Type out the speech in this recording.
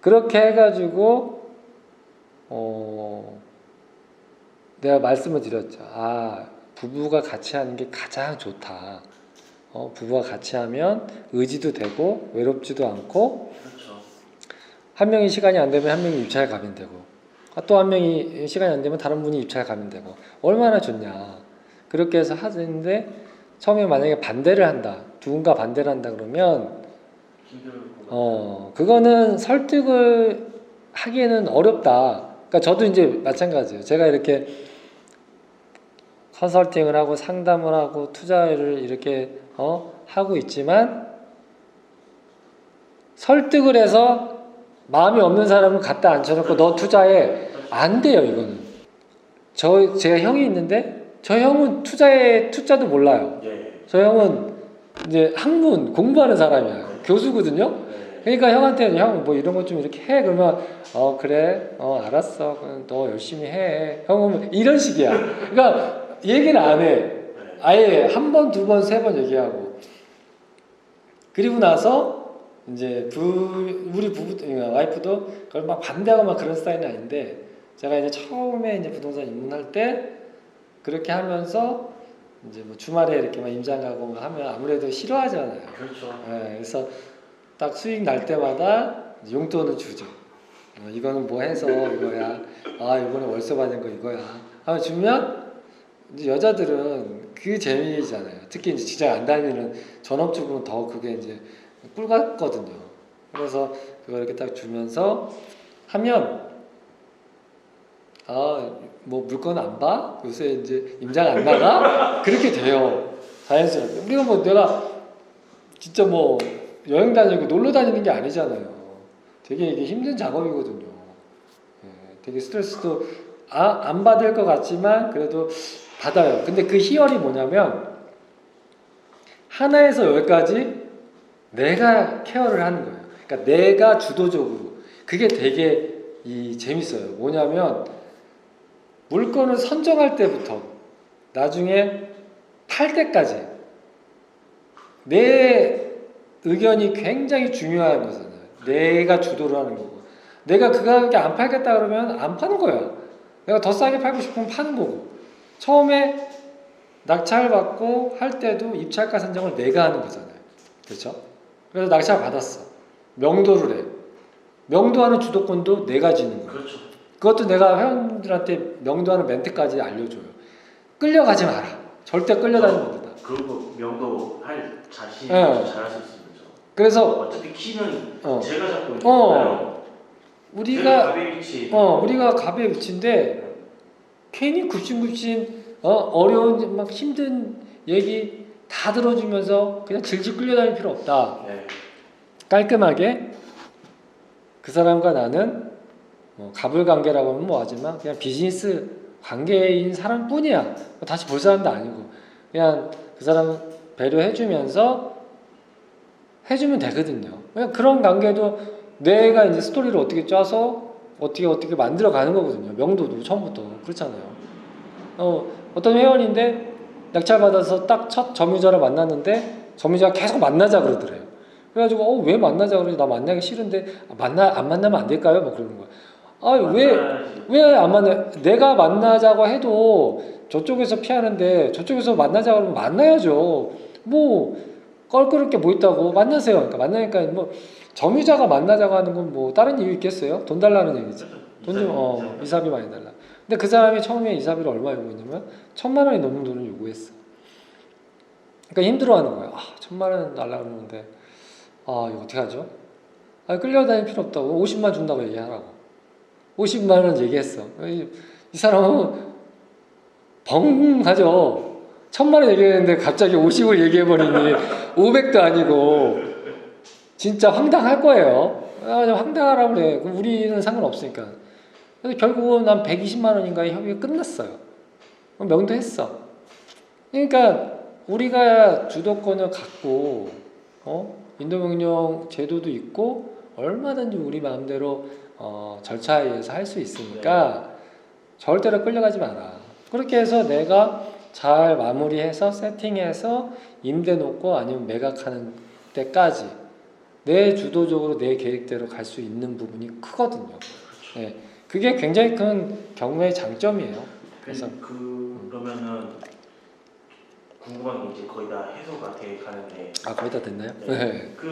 그렇게 해가지고 어 내가 말씀을 드렸죠. 아 부부가 같이 하는 게 가장 좋다. 어, 부부가 같이 하면 의지도 되고 외롭지도 않고 그렇죠. 한 명이 시간이 안 되면 한 명이 입찰 가면 되고 아, 또 한 명이 시간이 안 되면 다른 분이 입찰 가면 되고 얼마나 좋냐 그렇게 해서 하는데 처음에 만약에 반대를 한다 누군가 반대를 한다 그러면. 어 그거는 설득을 하기에는 어렵다. 그러니까 저도 이제 마찬가지예요. 제가 이렇게 컨설팅을 하고 상담을 하고 투자를 이렇게 어 하고 있지만 설득을 해서 마음이 없는 사람을 갖다 앉혀놓고 너 투자해. 안 돼요 이거는. 저 제가 형이 있는데 저 형은 투자에 투자도 몰라요. 예. 저 형은 이제 학문 공부하는 사람이야 교수거든요. 네. 그러니까 형한테 형 뭐 이런 것 좀 이렇게 해. 그러면 어 그래. 어 알았어. 그럼 너 열심히 해. 형은 이런 식이야. 그러니까 얘기를 안해. 네. 아예 한 번, 두 번, 세 번 얘기하고. 그리고 나서 이제 부, 우리 부부 그러니까 와이프도 그걸 막 반대하고 막 그런 스타일은 아닌데 제가 이제 처음에 이제 부동산 입문할 때 그렇게 하면서 이제 뭐 주말에 이렇게 막 임장 가고 막 하면 아무래도 싫어하잖아요. 그렇죠. 예, 그래서 딱 수익 날 때마다 용돈을 주죠. 어, 이거는 뭐 해서 이거야. 아 이번에 월세 받은 거 이거야. 하면 주면 이제 여자들은 그 재미잖아요. 특히 이제 직장 안 다니는 전업주부는 더 그게 이제 꿀 같거든요. 그래서 그걸 이렇게 딱 주면서 하면 아 뭐 물건 안 봐? 요새 이제 임장 안 나가? 그렇게 돼요. 자연스럽게. 우리가 뭐 내가 진짜 뭐 여행 다니고 놀러 다니는 게 아니잖아요. 되게 이게 힘든 작업이거든요. 예, 되게 스트레스도 아, 안 받을 것 같지만 그래도 받아요. 근데 그 희열이 뭐냐면 하나에서 열까지 내가 케어를 하는 거예요. 그러니까 내가 주도적으로 그게 되게 이 재밌어요. 뭐냐면 물건을 선정할 때부터 나중에 팔 때까지 내 의견이 굉장히 중요한 거잖아요. 내가 주도를 하는 거고. 내가 그 가격에 안 팔겠다 그러면 안 파는 거야. 내가 더 싸게 팔고 싶으면 파는 거고. 처음에 낙찰 받고 할 때도 입찰가 선정을 내가 하는 거잖아요. 그렇죠? 그래서 낙찰 받았어. 명도를 해. 명도하는 주도권도 내가 지는 거야. 그렇죠. 그것도 내가 회원들한테 명도하는 멘트까지 알려줘요. 끌려가지 마라. 절대 끌려다니면 안 된다. 그리고 명도 할 자신 네. 잘할 수 있습니다. 그래서 어차피 키는 어, 제가 잡고 있는 어. 우리가 갑의 위치. 어 우리가 갑의 위치인데 괜히 굽신굽신 어 어려운 막 힘든 얘기 다 들어주면서 그냥 질질 끌려다닐 필요 없다. 네. 깔끔하게 그 사람과 나는 뭐 갑을 관계라고 하면 뭐하지만 그냥 비즈니스 관계인 사람뿐이야. 다시 볼 사람도 아니고 그냥 그 사람 배려해주면서 해주면 되거든요. 그냥 그런 관계도 내가 이제 스토리를 어떻게 짜서 어떻게 어떻게 만들어 가는 거거든요. 명도도 처음부터 그렇잖아요. 어 어떤 회원인데 낙찰 받아서 딱 첫 점유자를 만났는데 점유자가 계속 만나자 그러더래요. 그래가지고 어 왜 만나자 그러지 나 만나기 싫은데 아, 만나 안 만나면 안 될까요? 막 그러는 거야. 아왜 만나야지. 왜안 만나? 내가 만나자고 해도 저쪽에서 피하는데 저쪽에서 만나자 그러면 만나야죠. 뭐 껄끄럽게 뭐 있다고 만나세요. 그러니까 만나니까 뭐 점유자가 만나자고 하는 건 뭐 다른 이유 있겠어요? 돈 달라는 얘기지. 돈좀 어, 이사님. 이사비 많이 달라. 근데 그 사람이 처음에 이사비를 얼마 요구했냐면 천만 원이 넘는 돈을 요구했어. 그러니까 힘들어하는 거야. 아 천만 원 달라 그러는데 아 이거 어떻게 하죠? 아 끌려다닐 필요 없다고 50만 준다고 얘기하라고. 50만 원 얘기했어. 이, 이 사람은 벙하죠. 천만 원 얘기했는데 갑자기 50을 얘기해버리니 500도 아니고 진짜 황당할 거예요. 아, 황당하라고 그래. 우리는 상관없으니까. 그래서 결국은 난 120만 원인가의 협의가 끝났어요. 명도했어. 그러니까 우리가 주도권을 갖고 어? 인도명령 제도도 있고 얼마든지 우리 마음대로 어, 절차에 의해서 할 수 있으니까 절대로 끌려가지 마라. 그렇게 해서 내가 잘 마무리해서 세팅해서 임대 놓고 아니면 매각하는 때까지 내 주도적으로 내 계획대로 갈 수 있는 부분이 크거든요. 예, 그게 굉장히 큰 경매의 장점이에요. 그래서 그 그러면은 궁금한 게 이제 거의 다 해소가 돼 가는데 아 거의 다 됐나요? 네. 네. 그